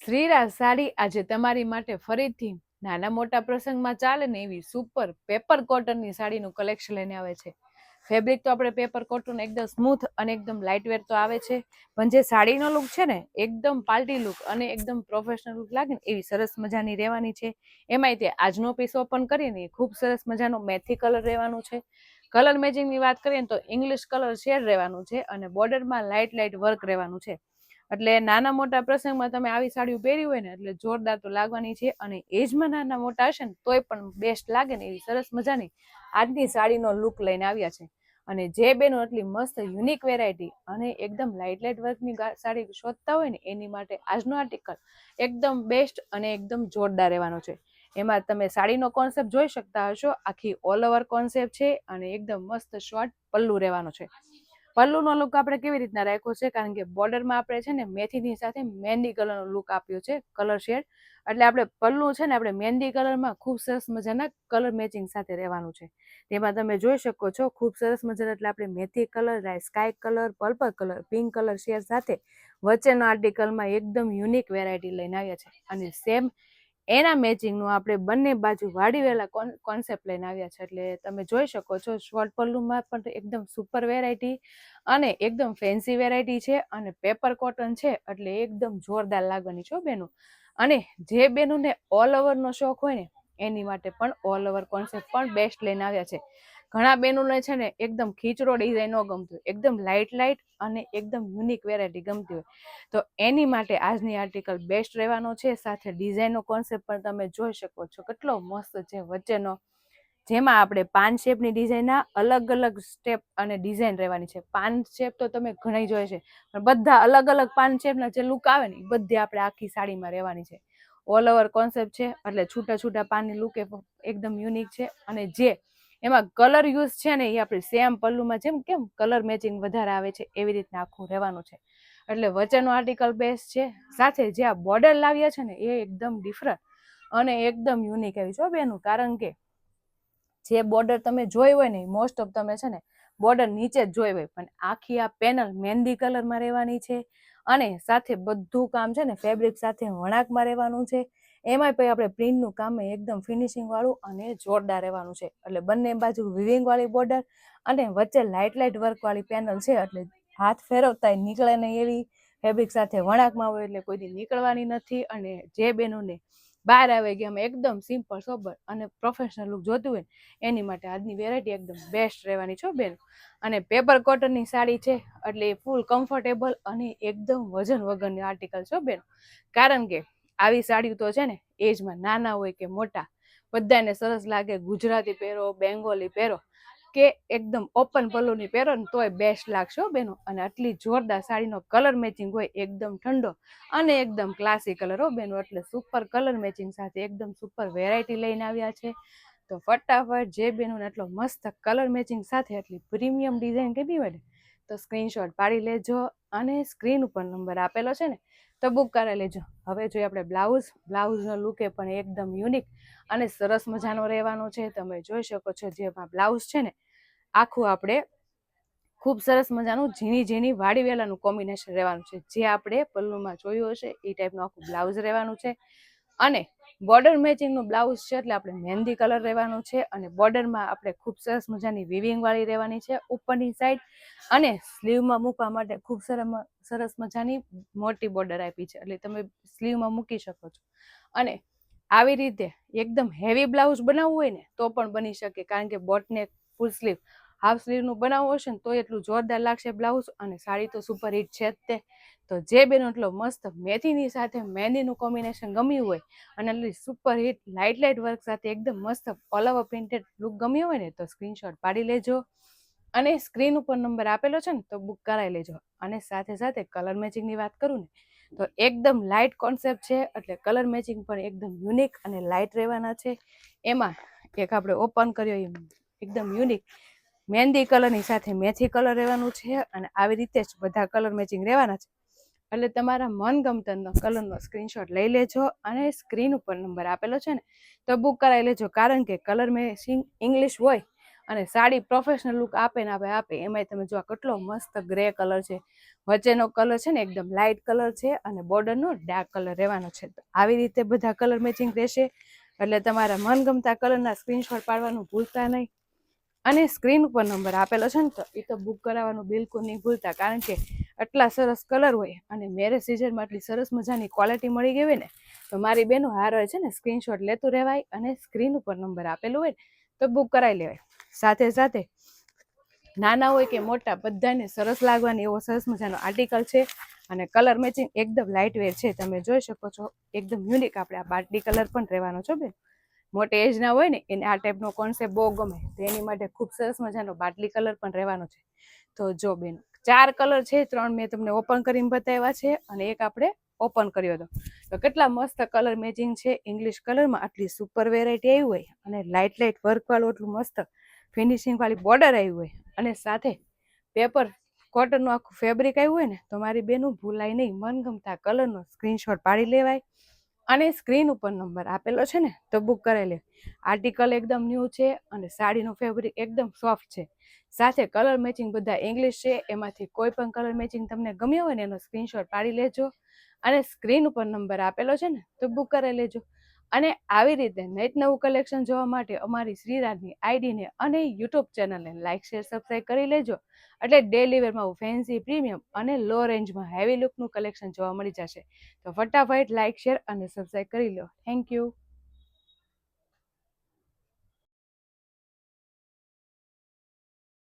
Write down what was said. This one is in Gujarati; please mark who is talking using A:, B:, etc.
A: શ્રીરાજ સાડી આજે તમારી માટે ફરીથી નાના મોટા પ્રસંગમાં ચાલે ને એવી સુપર પેપર કોટનની સાડીનું કલેક્શન લઈને આવે છે. ફેબ્રિક તો આપણે પેપર કોટન એકદમ સ્મૂથ અને એકદમ લાઇટ વેર તો આવે છે. પણ જે સાડીનો લુક છે ને, એકદમ પાર્ટી લુક અને એકદમ પ્રોફેશનલ લુક લાગે ને, એવી સરસ મજાની રહેવાની છે. એમાંય તે આજનો પીસ ઓપન કરીએ ને ખૂબ સરસ મજાનો મેથી કલર રહેવાનું છે. કલર મેચિંગની વાત કરીએ તો ઇંગ્લિશ કલર શેડ રહેવાનું છે અને બોર્ડરમાં લાઇટ લાઇટ વર્ક રહેવાનું છે. એટલે નાના મોટા પ્રસંગમાં તમે આવી સાડીઓ પહેરી હોય ને, એટલે જોરદાર તો લાગવાની છે અને એજમાં નાના મોટા હશે ને, તોય પણ બેસ્ટ લાગે ને એવી સરસ મજાની આજની સાડીનો લુક લઈને આવ્યા છે. અને જે બેનો એટલી મસ્ત યુનિક વેરાયટી અને એકદમ લાઇટ લાઇટ વર્કની સાડી શોધતા હોય ને, એની માટે આજનો આર્ટિકલ એકદમ બેસ્ટ અને એકદમ જોરદાર રહેવાનો છે. એમાં તમે સાડીનો કોન્સેપ્ટ જોઈ શકતા હશો, આખી ઓલ ઓવર કોન્સેપ્ટ છે અને એકદમ મસ્ત શોર્ટ પલ્લુ રહેવાનો છે. પલ્લુનો લુક આપણે કેવી રીતના રાખ્યો છે? કારણ કે બોર્ડરમાં આપણે છે ને મેથીની સાથે મહેંદી કલરનો લુક આપ્યો છે કલર શેડ એટલે આપણે પલ્લુ છે ને આપણે મહેંદી કલરમાં ખૂબ સરસ મજાના કલર મેચિંગ સાથે રહેવાનું છે. તેમાં તમે જોઈ શકો છો, ખૂબ સરસ મજાના એટલે આપણે મેથી colour sky colour purple colour pink colour shade સાથે વચ્ચેનો આર્ટિકલમાં એકદમ યુનિક વેરાયટી લઈને આવ્યા છે. અને સેમ એના મેચિંગનું આપણે બંને બાજુ વાડીવેલા કોન્સેપ્ટ લઈને આવ્યા છે. એટલે તમે જોઈ શકો છો શોર્ટ પલ્લુમાં પણ એકદમ સુપર વેરાયટી અને એકદમ ફેન્સી વેરાયટી છે અને પેપર કોટન છે, એટલે એકદમ જોરદાર લાગવાની છો બેનો. અને જે બેનોને ઓલ ઓવરનો શોખ હોય ને, એની માટે પણ ઓલ ઓવર કોન્સેપ્ટ પણ બેસ્ટ લઈને આવ્યા છે. ઘણા બેનોને છે ને એકદમ ખીચડો ડિઝાઇન ન ગમતું હોય એકદમ લાઇટ લાઇટ અને એકદમ યુનિક વેરાયટી ગમતી હોય. તો એની માટે આજની આર્ટિકલ બેસ્ટ રહેવાનો છે, સાથે ડિઝાઇનનો કોન્સેપ્ટ પણ તમે જોઈ શકો છો. કેટલો મસ્ત છે વચ્ચેનો, જેમાં આપણે પાન શેપની ડિઝાઇનના અલગ અલગ સ્ટેપ અને ડિઝાઇન રહેવાની છે. પાન શેપ તો તમે ઘણી જોઈ છે, પણ બધા અલગ અલગ પાન શેપના જે લુક આવે ને એ બધી આપણે આખી સાડીમાં રહેવાની છે. ઓલ ઓવર કોન્સેપ્ટ છે, એટલે છૂટા છૂટા પાનની લુક એકદમ યુનિક છે અને જે એમાં કલર યુઝ છે ને એ આપણે સેમ પલ્લુમાં જેમ કેમ કલર મેચિંગ વધારે આવે છે, એવી રીતના આખું રહેવાનું છે. એટલે વચ્ચેનો આર્ટિકલ બેસ્ટ છે, સાથે જે આ બોર્ડર લાવ્યા છે ને એ એકદમ ડિફરન્ટ અને એકદમ યુનિક આવી છે બેનું. કારણ કે જે બોર્ડર તમે જોઈ હોય ને મોસ્ટ ઓફ તમે છે ને બોર્ડર નીચે જ જોઈ હોય, પણ આખી આ પેનલ મહેંદી કલરમાં રહેવાની છે અને સાથે બધું કામ છે ને ફેબ્રિક સાથે વણાકમાં રહેવાનું છે. એમાંય પછી આપણે પ્રિન્ટનું કામ એકદમ ફિનિશિંગ વાળું અને જોરદાર રહેવાનું છે. એટલે બંને બાજુ વિવિંગ વાળી બોર્ડર અને વચ્ચે લાઇટ લાઇટ વર્ક વાળી પેનલ છે, એટલે હાથ ફેરવતા નીકળે નહીં એવી ફેબ્રિક સાથે વણાકમાં હોય એટલે કોઈ દી નીકળવાની નથી અને જે બેનોને બહાર આવે અમે એકદમ સિમ્પલ સોબર અને પ્રોફેશનલ લુક જોતું હોય એની માટે આજની વેરાયટી એકદમ બેસ્ટ રહેવાની છો બેન. અને પેપર કોટનની સાડી છે, એટલે ફૂલ કમ્ફર્ટેબલ અને એકદમ વજન વગરની આર્ટિકલ છો બેન. કારણ કે આવી સાડીઓ તો છે ને એજમાં નાના હોય કે મોટા, બધાને સરસ લાગે ગુજરાતી પહેરો, બેંગોલી પહેરો, કે એકદમ ઓપન પલ્લુની પહેરો ને તોય બેસ્ટ લાગશે બેનો. અને આટલી જોરદાર સાડીનો કલર મેચિંગ હોય એકદમ ઠંડો અને એકદમ ક્લાસી કલર હો બેનો. એટલે સુપર કલર મેચિંગ સાથે એકદમ સુપર વેરાયટી લઈને આવ્યા છે. તો ફટાફટ જે બેનોને આટલો મસ્ત કલર મેચિંગ સાથે આટલી પ્રીમિયમ ડિઝાઇન કીધી હોય ને તો સ્ક્રીનશોટ પાડી લેજો. અને સ્ક્રીન ઉપર નંબર આપેલો છે ને, તો બુક કરી લેજો. હવે જોઈએ આપણે બ્લાઉઝ. બ્લાઉઝનો લુક એ પણ એકદમ યુનિક અને સરસ મજાનો રહેવાનો છે. તમે જોઈ શકો છો જેમાં બ્લાઉઝ છે ને, આખું આપણે ખૂબ સરસ મજાનું ઝીણી ઝીણી વાડી વેલાનું કોમ્બિનેશન રહેવાનું છે. જે આપણે પલ્લુમાં જોયું હશે, એ ટાઈપનું આખું બ્લાઉઝ રહેવાનું છે. અને બોર્ડર મેચિંગનું બ્લાઉઝ છે એટલે આપણે મહેંદી કલર રહેવાનું છે અને બોર્ડરમાં આપણે ખૂબ સરસ મજાની વિવિંગ વાળી રહેવાની છે ઉપરની સાઈડ અને સ્લીવમાં મૂકવા માટે ખૂબ સરસ સરસ મજાની મોટી બોર્ડર આપી છે એટલે તમે સ્લીવમાં મૂકી શકો છો. અને આવી રીતે એકદમ હેવી બ્લાઉઝ બનાવવું હોય ને તો પણ બની શકે કારણ કે બોટને ફૂલ સ્લીવ હાફ સ્લીવનું બનાવવું હશે ને તો એટલું જોરદાર લાગશે બ્લાઉઝ અને સાડી તો સુપર હિટ છે જ તે. તો જે બેનો એટલો મસ્ત મેથીની સાથે મહેંદીનું કોમ્બિનેશન ગમ્યું હોય અને એટલી super hit light light work સાથે એકદમ મસ્ત ઓલ ઓવર પ્રિન્ટેડ લુક ગમ્યો હોય ને તો સ્ક્રીનશોટ પાડી લેજો. અને સ્ક્રીન ઉપર નંબર આપેલો છે ને તો બુક કરાવી લેજો. અને સાથે સાથે કલર મેચિંગની વાત કરું ને તો એકદમ લાઇટ કોન્સેપ્ટ છે એટલે કલર મેચિંગ પણ એકદમ યુનિક અને લાઇટ રહેવાના છે. એમાં એક આપણે ઓપન કર્યો એકદમ યુનિક મહેંદી કલરની સાથે મેથી કલર રહેવાનું છે અને આવી રીતે જ બધા કલર મેચિંગ રહેવાના છે. એટલે તમારા મનગમતનો કલરનો સ્ક્રીનશોટ લઈ લેજો અને સ્ક્રીન ઉપર નંબર આપેલો છે ને, તો બુક કરાવી લેજો. કારણ કે કલર મેચિંગ ઇંગ્લિશ હોય અને સાડી પ્રોફેશનલ લુક આપે ને આપે આપે. એમાંય તમે જો કેટલો મસ્ત ગ્રે કલર છે. વચ્ચેનો કલર છે ને એકદમ લાઇટ કલર છે અને બોર્ડરનો ડાર્ક કલર રહેવાનો છે. તો આવી રીતે બધા કલર મેચિંગ રહેશે. એટલે તમારા મનગમતા કલરના સ્ક્રીનશોટ પાડવાનું ભૂલતા નહીં. અને સ્ક્રીન ઉપર નંબર આપેલો છે ને, તો એ તો બુક કરાવવાનું બિલકુલ નહીં ભૂલતા. કારણ કે આટલા સરસ કલર હોય અને મેરેજ સિઝનમાં આટલી સરસ મજાની ક્વોલિટી મળી ગઈ હોય ને, તો મારી બેનો હાર હોય છે ને સ્ક્રીનશોટ લેતું રહેવાય અને સ્ક્રીન ઉપર નંબર આપેલું હોય તો બુક કરાવી લેવાય. સાથે સાથે નાના હોય કે મોટા, બધાને સરસ લાગવાની એવો સરસ મજાનો આર્ટિકલ છે અને કલર મેચિંગ એકદમ લાઇટ વેર છે. તમે જોઈ શકો છો, એકદમ યુનિક આપણે આ બાટલી કલર પણ રહેવાનો છો બેન. મોટી એજના હોય ને, એને આ ટાઈપનો કોન્સેપ્ટ બહુ ગમે. તો એની માટે ખૂબ સરસ મજાનો બાટલી કલર પણ રહેવાનો છે. તો જો બેન, ચાર કલર છે, ત્રણ મેં તમને ઓપન કરીને બતાવ્યા છે અને એક આપણે ઓપન કર્યો હતો. તો કેટલા મસ્ત કલર મેચિંગ છે. ઇંગ્લિશ કલરમાં આટલી સુપર વેરાયટી આવી હોય અને લાઇટ લાઇટ વર્કવાળું એટલું મસ્ત ફિનિશિંગવાળી બોર્ડર આવી હોય અને સાથે પેપર કોટનનું આખું ફેબ્રિક આવ્યું હોય ને, તો મારી બેનું ભૂલાય નહીં. મનગમતા કલરનો સ્ક્રીનશોટ પાડી લેવાય. અને સ્ક્રીન ઉપર નંબર આપેલો છે ને, તો બુક કરાવી લે. આર્ટિકલ એકદમ ન્યૂ છે અને સાડીનું ફેબ્રિક એકદમ સોફ્ટ છે. સાથે કલર મેચિંગ બધા ઇંગ્લિશ છે, એમાંથી કોઈ પણ કલર મેચિંગ તમને ગમ્યો હોય ને, એનો સ્ક્રીનશોટ પાડી લેજો. અને સ્ક્રીન ઉપર નંબર આપેલો છે ને, તો બુક કરાવી લેજો. અને આવી રીતે નેટ નવું કલેક્શન જોવા માટે અમારી શ્રીરાજની આઈડીને અને યુટ્યુબ ચેનલને લાઇક શેર સબસ્ક્રાઈબ કરી લેજો. એટલે ડેલી વેરમાં ફેન્સી પ્રીમિયમ અને લો રેન્જમાં હેવી લુકનું કલેક્શન જોવા મળી જશે. તો ફટાફટ લાઇક શેર અને સબસ્ક્રાઈબ કરી લો. Thank you